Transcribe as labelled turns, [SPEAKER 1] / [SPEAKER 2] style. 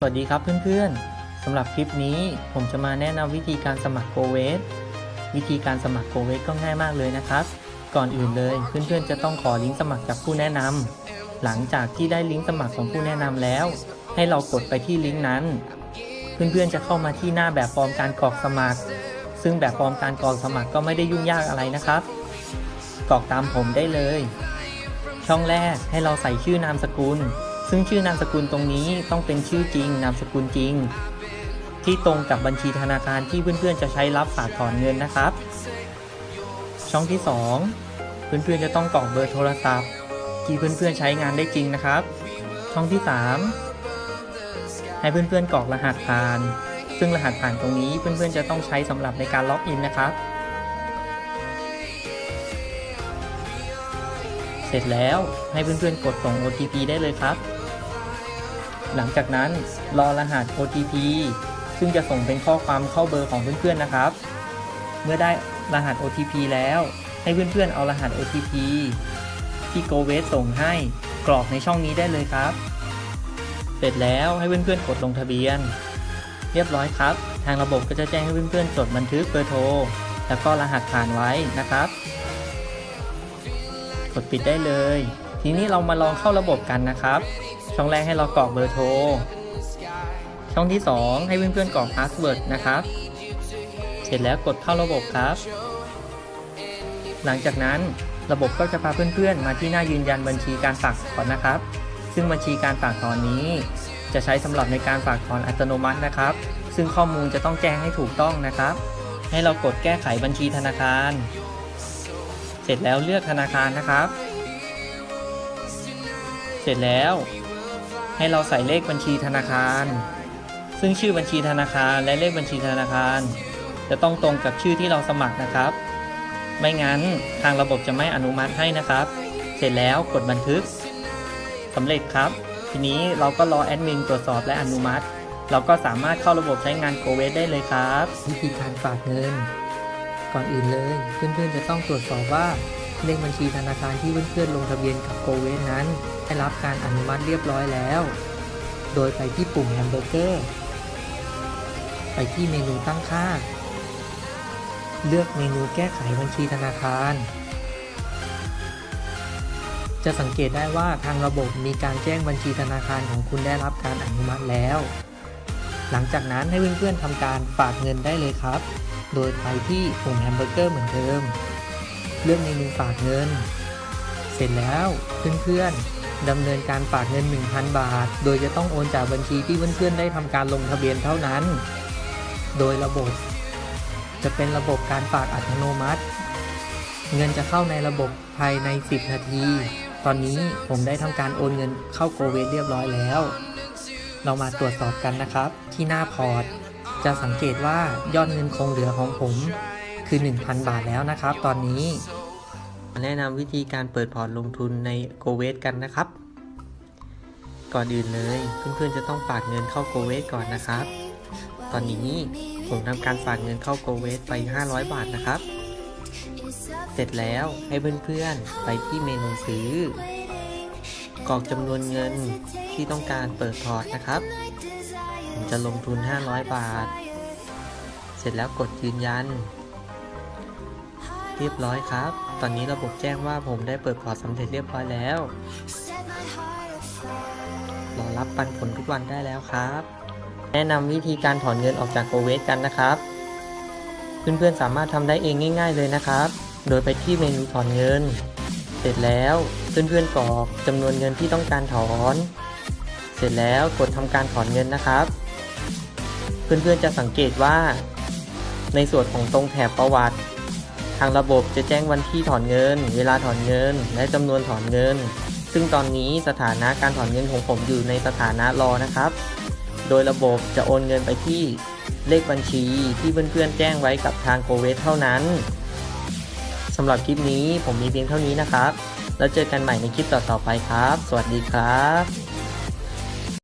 [SPEAKER 1] สวัสดีครับเพื่อนๆ สำหรับคลิปนี้ผมจะมาแนะนำวิธีการสมัครโกเวสวิธีการสมัครโกเวสก็ง่ายมากเลยนะครับ ก่อนอื่นเลยเพื่อนๆ จะต้องขอลิงก์สมัครจากผู้แนะนำหลังจากที่ได้ลิงก์สมัครของผู้แนะนำแล้ว ให้เรากดไปที่ลิงก์นั้น เพื่อนๆ จะเข้ามาที่หน้าแบบฟอร์มการกรอกสมัคร ซึ่งแบบฟอร์มการกรอกสมัครก็ไม่ได้ยุ่งยากอะไรนะครับ กรอกตามผมได้เลย ช่องแรกให้เราใส่ชื่อนามสกุล ซึ่งชื่อนามสกุลตรงนี้ต้องเป็นชื่อจริง นามสกุลจริง ที่ตรงกับบัญชีธนาคารที่เพื่อนๆจะใช้รับฝากถอนเงินนะครับ ช่องที่ 2 เพื่อนๆจะต้องกรอกเบอร์โทรศัพท์ ที่เพื่อนๆใช้งานได้จริงนะครับ ช่องที่ 3 ให้เพื่อนๆกรอกรหัสผ่าน ซึ่งรหัสผ่านตรงนี้เพื่อนๆจะต้องใช้สำหรับในการล็อกอินนะครับเสร็จแล้วให้เพื่อนๆกดส่ง OTP ได้เลยครับ หลังจากนั้นรอรหัส OTP ซึ่งจะส่งเป็นข้อความเข้าเบอร์ของเพื่อนๆนะครับ เมื่อได้รหัส OTP แล้ว ให้เพื่อนๆเอารหัส OTP ที่ g o w a s ส่งให้กรอกในช่องนี้ได้เลยครับ เสร็จแล้วให้เพื่อนๆกดลงทะเบียน เรียบร้อยครับ ทางระบบก็จะแจ้งให้เพื่อนๆจดบันทึกเบอร์โทร แล้วก็รหัสผ่านไว้นะครับ กดปิดได้เลย ทีนี้เรามาลองเข้าระบบกันนะครับ ช่องแรกให้เรากรอกเบอร์โทร ช่องที่ 2 ให้เพื่อนๆกรอกพาสเวิร์ดนะครับ เสร็จแล้วกดเข้าระบบครับ หลังจากนั้นระบบก็จะพาเพื่อนๆ มาที่หน้ายืนยันบัญชีการฝากถอนนะครับ ซึ่งบัญชีการฝากถอนนี้ จะใช้สำหรับในการฝากถอนอัตโนมัตินะครับ ซึ่งข้อมูลจะต้องแจ้งให้ถูกต้องนะครับ ให้เรากดแก้ไขบัญชีธนาคาร เสร็จแล้วเลือกธนาคารนะครับ ร็จแล้ว ให้เราใส่เลขบัญชีธนาคาร ซึ่งชื่อบัญชีธนาคารและเลขบัญชีธนาคาร จะต้องตรงกับชื่อที่เราสมัครนะครับ ไม่งั้นทางระบบจะไม่อนุมัติให้นะครับ เสร็จแล้วกดบันทึกสำเร็จครับ ทีนี้เราก็รอแอดมินตรวจสอบและอนุมัติ เราก็สามารถเข้าระบบใช้งานโกเวสได้เลยครับวิธีการฝากเงิน ก่อนอื่นเลยเพื่อนๆจะต้องตรวจสอบว่า เลขบัญชีธนาคารที่เพื่อนๆลงทะเบียนกับโกเวสนั้น ได้รับการอนุมัติเรียบร้อยแล้ว โดยไปที่ปุ่มแฮมเบอร์เกอร์ ไปที่เมนูตั้งค่า เลือกเมนูแก้ไขบัญชีธนาคาร จะสังเกตได้ว่าทางระบบมีการแจ้งบัญชีธนาคารของคุณได้รับการอนุมัติแล้ว หลังจากนั้นให้เพื่อนๆทำการฝากเงินได้เลยครับ โดยไปที่ปุ่มแฮมเบอร์เกอร์เหมือนเดิม เลือกเมนูฝากเงิน เสร็จแล้วเพื่อนๆดำเนินการฝากเงิน 1,000 บาท โดยจะต้องโอนจากบัญชีที่เพื่อนๆได้ทำการลงทะเบียนเท่านั้น โดยระบบ จะเป็นระบบการฝากอัตโนมัติ เงินจะเข้าในระบบภายใน 10 นาที ตอนนี้ผมได้ทำการโอนเงินเข้าโกเวสเรียบร้อยแล้ว เรามาตรวจสอบกันนะครับ ที่หน้าพอร์ต จะสังเกตว่ายอดเงินคงเหลือของผม คือ 1,000 บาทแล้วนะครับ ตอนนี้ แนะนำวิธีการเปิดพอร์ตลงทุนในโกเวสกันนะครับ ก่อนอื่นเลยเพื่อนๆจะต้องฝากเงินเข้าโกเวสก่อนนะครับ ตอนนี้ผมทำการฝากเงินเข้าโกเวสไป 500 บาทนะครับ เสร็จแล้วให้เพื่อนๆไปที่เมนูซื้อกรอกจำนวนเงินที่ต้องการเปิดพอร์ตนะครับ ผมจะลงทุน 500 บาท เสร็จแล้วกดยืนยัน เรียบร้อยครับ ตอนนี้ระบบแจ้งว่าผมได้เปิดพอร์ตสำเร็จเรียบร้อยแล้ว รอรับปันผลทุกวันได้แล้วครับ แนะนำวิธีการถอนเงินออกจากโกเวสกันนะครับ เพื่อนๆสามารถทำได้เองง่าย ๆ เลยนะครับ โดยไปที่เมนูถอนเงิน เสร็จแล้วเพื่อนๆกรอกจำนวนเงินที่ต้องการถอน เสร็จแล้วกดทำการถอนเงินนะครับ เพื่อนๆจะสังเกตว่า ในส่วนของตรงแถบประวัติ ทางระบบจะแจ้งวันที่ถอนเงิน เวลาถอนเงิน และจำนวนถอนเงิน ซึ่งตอนนี้สถานะการถอนเงินของผมอยู่ในสถานะรอนะครับ โดยระบบจะโอนเงินไปที่เลขบัญชีที่เพื่อนๆแจ้งไว้กับทางโกเวสเท่านั้นสำหรับคลิปนี้ผมมีเพียงเท่านี้นะครับ แล้วเจอกันใหม่ในคลิปต่อๆไปครับ สวัสดีครับ